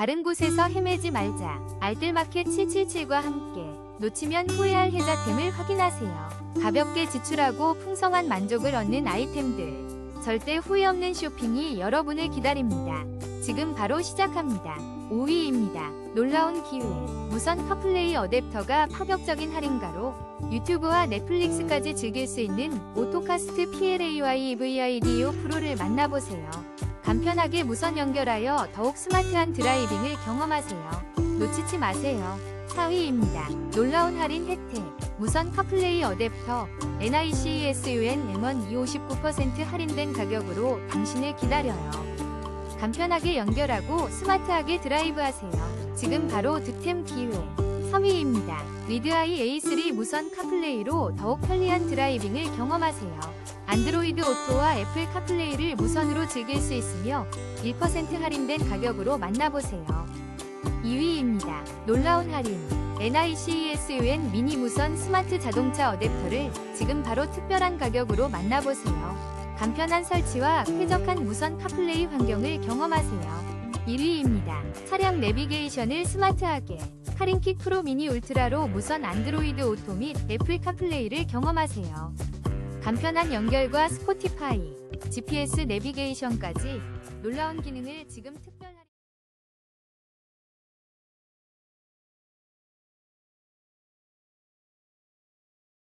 다른 곳에서 헤매지 말자. 알뜰마켓 777과 함께 놓치면 후회할 혜자템을 확인하세요. 가볍게 지출하고 풍성한 만족을 얻는 아이템들. 절대 후회 없는 쇼핑이 여러분을 기다립니다. 지금 바로 시작합니다. 5위입니다. 놀라운 기회. 무선 커플레이 어댑터가 파격적인 할인가로 유튜브와 넷플릭스까지 즐길 수 있는 오토카스트 PLAY VIDO 프로를 만나보세요. 간편하게 무선 연결하여 더욱 스마트한 드라이빙을 경험하세요. 놓치지 마세요. 4위입니다. 놀라운 할인 혜택. 무선 커플레이 어댑터 NICESUN M1 259% 할인된 가격으로 당신을 기다려요. 간편하게 연결하고 스마트하게 드라이브하세요. 지금 바로 득템 기회. 3위입니다. 리드아이 A3 무선 카플레이로 더욱 편리한 드라이빙을 경험하세요. 안드로이드 오토와 애플 카플레이를 무선으로 즐길 수 있으며 1% 할인된 가격으로 만나보세요. 2위입니다. 놀라운 할인. NICESUN 미니 무선 스마트 자동차 어댑터를 지금 바로 특별한 가격으로 만나보세요. 간편한 설치와 쾌적한 무선 카플레이 환경을 경험하세요. 1위입니다. 차량 내비게이션을 스마트하게 카린킥 프로 미니 울트라로 무선 안드로이드 오토 및 애플 카플레이를 경험하세요. 간편한 연결과 스포티파이, GPS 내비게이션까지 놀라운 기능을 지금 특